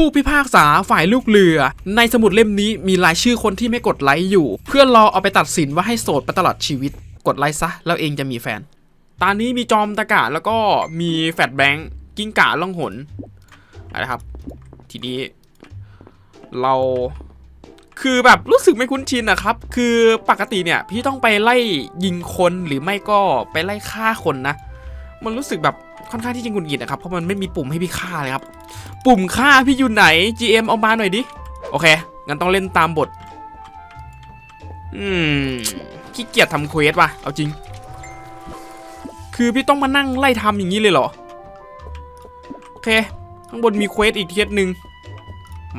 ผู้พิพากษาฝ่ายลูกเรือ ในสมุดเล่มนี้มีรายชื่อคนที่ไม่กดไลค์อยู่ เพื่อรอเอาไปตัดสินว่าให้โสดไปตลอดชีวิต กดไลค์ซะ แล้วเองจะมีแฟน ตอนนี้มีจอมตะกะแล้วก็มีแฟดแบงค์กิ้งก่าล่องหนนะครับ ทีนี้ เราคือแบบรู้สึกไม่คุ้นชินนะครับ คือปกติเนี่ยพี่ต้องไปไล่ยิงคนหรือไม่ก็ไปไล่ฆ่าคนนะ มันรู้สึกแบบ ค่อนข้างที่จะหงุดหงิดนะครับเพราะมันไม่มีปุ่มให้พี่ฆ่าเลยครับปุ่มฆ่าพี่อยู่ไหน GM เอามาหน่อยดิโอเคงั้นต้องเล่นตามบทอืมขี้เกียจทำเควสว่ะเอาจริง คือพี่ต้องมานั่งไล่ทำอย่างนี้เลยเหรอโอเคข้างบนมีเควสอีกเทียหนึ่ง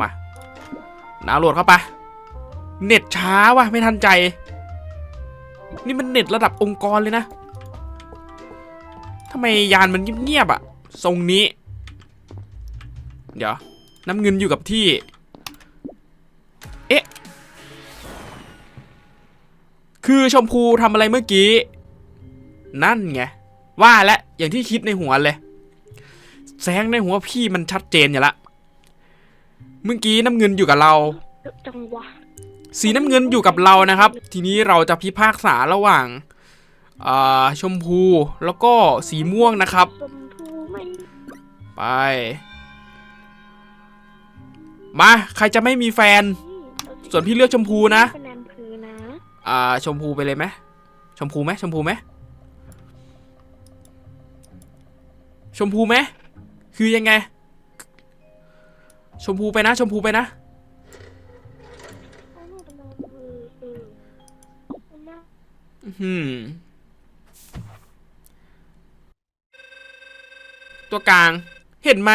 มาดาวน์โหลดเข้าไปเน็ตช้าว่ะไม่ทันใจ นี่มันเน็ตระดับองค์กรเลยนะ ทำไมยานมันเงียบๆอะทรงนี้ เดี๋ยว น้ำเงินอยู่กับที่ เอ๊ะ คือชมพูทำอะไรเมื่อกี้ นั่นไง ว่าแล้วอย่างที่คิดในหัวเลย แสงในหัวพี่มันชัดเจนอยู่ละ เมื่อกี้น้ำเงินอยู่กับเราจังหวะสีน้ำเงินอยู่กับเรานะครับ ทีนี้เราจะพิพากษาระหว่าง อ่าชมพูแล้วก็สีม่วงนะครับชมพูไม่ไป มา ใครจะไม่มีแฟน ส่วนพี่เลือกชมพูนะเป็นแอมพือนะอ่าชมพูไปเลยไหมชมพูไหมชมพูไหมชมพูไหมคือยังไง ชมพูไปนะ ชมพูไปนะเอาหนูเป็นแอมพือเออมันน่า อืม ตัวกลาง เห็นไหม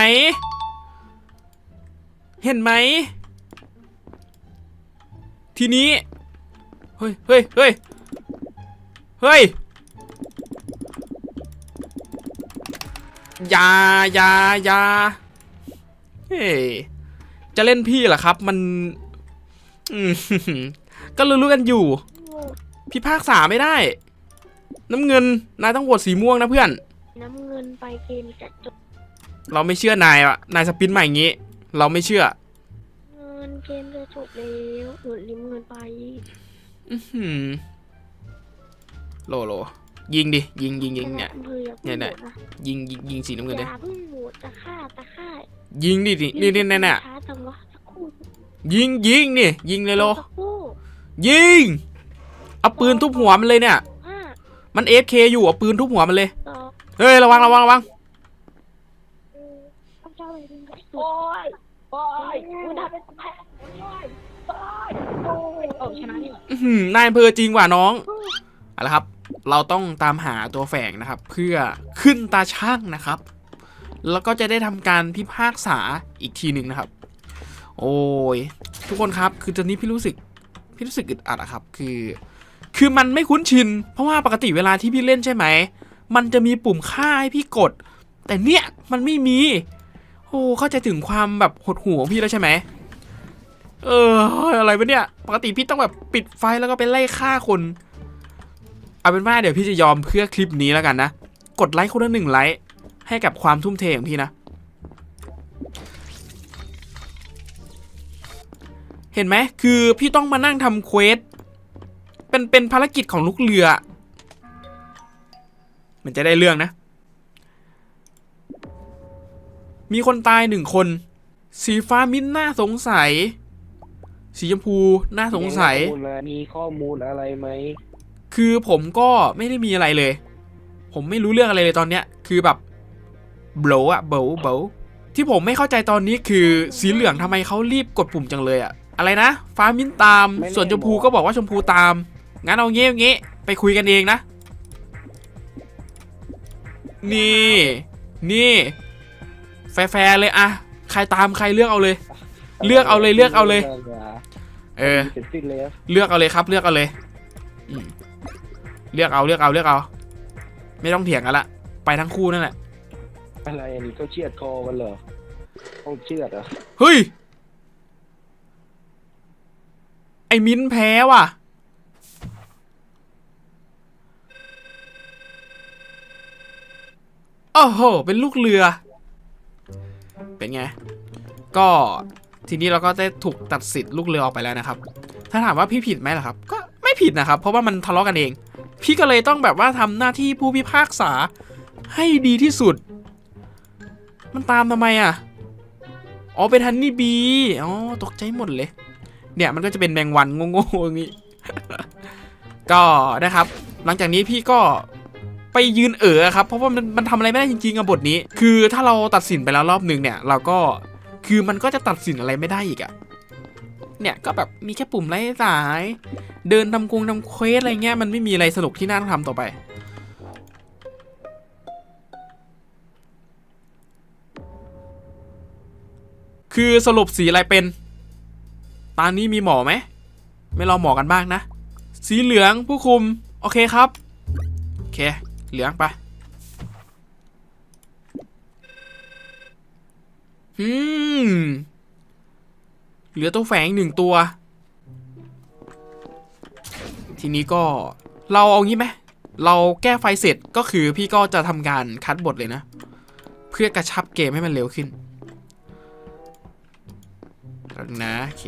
เห็นไหม ทีนี้ เฮ้ยเฮ้ยเฮ้ยเฮ้ยอยาอยาอยาเฮ้ยจะเล่นพี่เหรอครับ มันอืมก็รู้ๆกันอยู่โหวตพิพากษาไม่ได้ น้ำเงิน นายต้องโหวตสีม่วงนะเพื่อน น้ำเงินไปเกมจะจบเราไม่เชื่อนายอะนายสปินใหม่อย่างงี้ เราไม่เชื่อ เงินเกมจะจบแล้วหนูริมเงินไปอื้อหือโลโลยิงดิ ยิงยิงยิงเนี่ยแอมพืออย่าเนี่เพิ่ยงเนี่ย โหวตนะยิงยิงยิงสีน้ำเงินอเลยย่าเพิ่งโหวตจะฆ่าจะฆ่ายิงดิดินี่นี่แน่แน่ช้าจังวะสักครู่ยิงยิงนี่ยิงเลยโล สักครู่ยิง เอาปืนทุบหัวมันเลยเนี่ย ห้ามันเอฟเคอยู่เอาปืนทุบหัวมันเลยสอง เฮ้ยระวังระวังระวังเออต้องเจ้าอะไรดึงกับสุดโอ้ยโอ้ยกูทำเป็นแพ้โอ้ยโอ้ยโอ้ยโอ้ชนะนี่หว่าอื้อหือนายอำเภอจริงว่ะน้องเอาละครับ เราต้องตามหาตัวแฝงนะครับ เพื่อขึ้นตาช่างนะครับ แล้วก็จะได้ทำการพิพากษาอีกทีหนึ่งนะครับ โอ้ยทุกคนครับ คือตอนนี้พี่รู้สึกพี่รู้สึกอึดอัดอะครับ คือ คือมันไม่คุ้นชิน เพราะว่าปกติเวลาที่พี่เล่นใช่ไหม มันจะมีปุ่มค่าให้พี่กด แต่เนี่ยมันไม่มี โอ้เข้าใจถึงความแบบหดหู่ของพี่แล้วใช่ไหมเอออะไรวะเนี่ย ปกติพี่ต้องแบบปิดไฟแล้วก็ไปไล่ฆ่าคนเอาเป็นว่าเดี๋ยวพี่จะยอมเพื่อคลิปนี้แล้วกันนะ กดไลค์คนละหนึ่งไลค์ให้กับความทุ่มเทของพี่นะ เห็นไหมคือพี่ต้องมานั่งทำเควสเป็นเป็นภารกิจของลูกเรือ มันจะได้เรื่องนะ มีคนตายหนึ่งคน สีฟ้ามิ้นท์น่าสงสัย สีชมพูน่าสงสัยมีข้อมูลมามีข้อมูลอะไรไหม คือผมก็ไม่ได้มีอะไรเลย ผมไม่รู้เรื่องอะไรเลยตอนเนี้ย คือแบบเบลอะเบลเบลที่ผมไม่เข้าใจตอนนี้คือสีเหลืองทำไมเขารีบกดปุ่มจังเลยอะอะไรนะ ฟ้ามิ้นตาม ส่วนชมพูก็บอกว่าชมพูตาม งั้นเอาเงี้ยเอางี้ ไปคุยกันเองนะ นี่ นี่ แฟร์ๆเลยอะใครตามใครเลือกเอาเลย เลือกเอาเลยเลือกเอาเลย เออ เสร็จสิ้นแล้วเลือกเอาเลยครับเลือกเอาเลยอืมเลือกเอาเลือกเอาเลือกเอา ไม่ต้องเถียงกันละ ไปทั้งคู่นั่นแหละ อะไรอันนี้เขาเชือดคอกันเหรอต้องเชือดเหรอ เฮ้ย ไอ้มิ้นท์แพ้ว่ะ โอ้โห เป็นลูกเรือ เป็นไง ก็ทีนี้เราก็ได้ถูกตัดสิทธิ์ลูกเรือออกไปแล้วนะครับ ถ้าถามว่าพี่ผิดไหมล่ะครับ ก็ไม่ผิดนะครับ เพราะว่ามันทะเลาะกันเอง พี่ก็เลยต้องแบบว่าทำหน้าที่ผู้พิพากษาให้ดีที่สุด มันตามทำไมอะ อ๋อเป็นฮันนี่บี อ๋อตกใจหมดเลย เนี่ยมันก็จะเป็นแมงวันโง่ๆอย่างนี้ ก็นะครับ หลังจากนี้พี่ก็ ไปยืนเอ๋อครับเพราะว่ามันมันทำอะไรไม่ได้จริงๆอะบทนี้ คือถ้าเราตัดสินไปแล้วรอบหนึ่งเนี่ย เราก็คือมันก็จะตัดสินอะไรไม่ได้อีกอะเนี่ยก็แบบมีแค่ปุ่มไล่สาย เดินทำกงทำเควสอะไรเงี้ยมันไม่มีอะไรสนุกที่น่าต้องทำต่อไป คือสรุปสีอะไรเป็น ตอนนี้มีหมอไหม ไม่รอหมอกันบ้างนะ สีเหลืองผู้คุม โอเคครับ โอเค เหลืองไปอืมเหลือตัวแฝงหนึ่งตัว ทีนี้ก็เราเอางี้ไหมเราแก้ไฟเสร็จก็คือพี่ก็จะทำการคัดบทเลยนะ เพื่อกระชับเกมให้มันเร็วขึ้นนะโอเค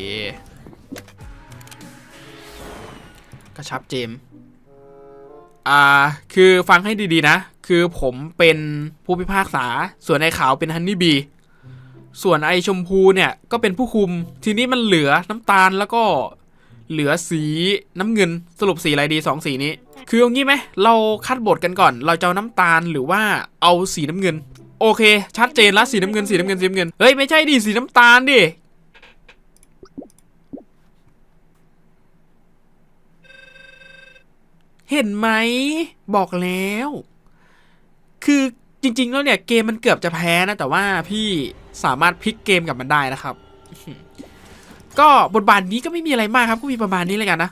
กระชับเจมส์ อ่า คือฟังให้ดีๆนะ คือผมเป็นผู้พิพากษา ส่วนไอ้ขาวเป็นฮันนี่บี ส่วนไอ้ชมพูเนี่ยก็เป็นผู้คุม ทีนี้มันเหลือน้ำตาลแล้วก็เหลือสีน้ำเงิน สรุปสีอะไรดีสองสีนี้ คือเอางนี้ไหม เราคัดบทกันก่อน เราจะเอาน้ำตาลหรือว่าเอาสีน้ำเงิน โอเค ชัดเจนแล้วสีน้ำเงินสีน้ำเงินสีน้ำเงิน เฮ้ยไม่ใช่ดิสีน้ำตาลดิ เห็นไหมบอกแล้ว คือจริง ๆ แล้วเนี่ยเกมมันเกือบจะแพ้นะแต่ว่าพี่สามารถพลิกเกมกลับมันได้นะครับ ก็บทบาทนี้ก็ไม่มีอะไรมากครับก็มีประมาณนี้เลยกันนะ